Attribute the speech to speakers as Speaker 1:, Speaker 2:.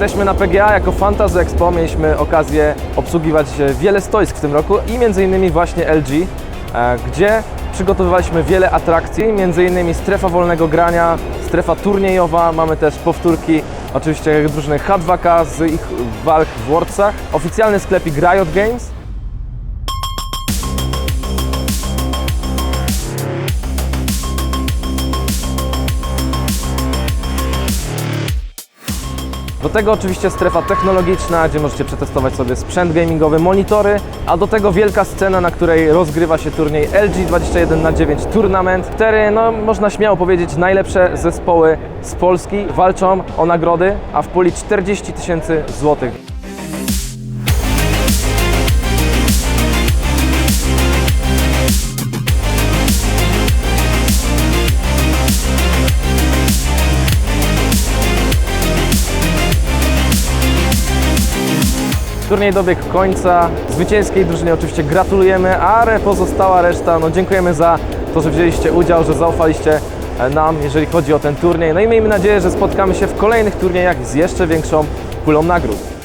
Speaker 1: Jesteśmy na PGA jako Fantasy Expo. Mieliśmy okazję obsługiwać e, wiele stoisk w tym roku i innymi właśnie LG, e, gdzie przygotowywaliśmy wiele atrakcji, innymi strefa wolnego grania, strefa turniejowa, mamy też powtórki oczywiście drużyny H2K z ich walk w Worldsach, oficjalny sklepik Riot Games, Do tego oczywiście strefa technologiczna, gdzie możecie przetestować sobie sprzęt gamingowy, monitory, a do tego wielka scena, na której rozgrywa się turniej LG 21 na 9 Tournament. Cztery, no można śmiało powiedzieć, najlepsze zespoły z Polski walczą o nagrody, a w puli 40 tysięcy złotych. Turniej dobiegł końca. Zwycięskiej drużynie oczywiście gratulujemy, a pozostała reszta, no dziękujemy za to, że wzięliście udział, że zaufaliście e, nam, jeżeli chodzi o ten turniej. No i miejmy nadzieję, że spotkamy się w kolejnych turniejach z jeszcze większą pulą nagród.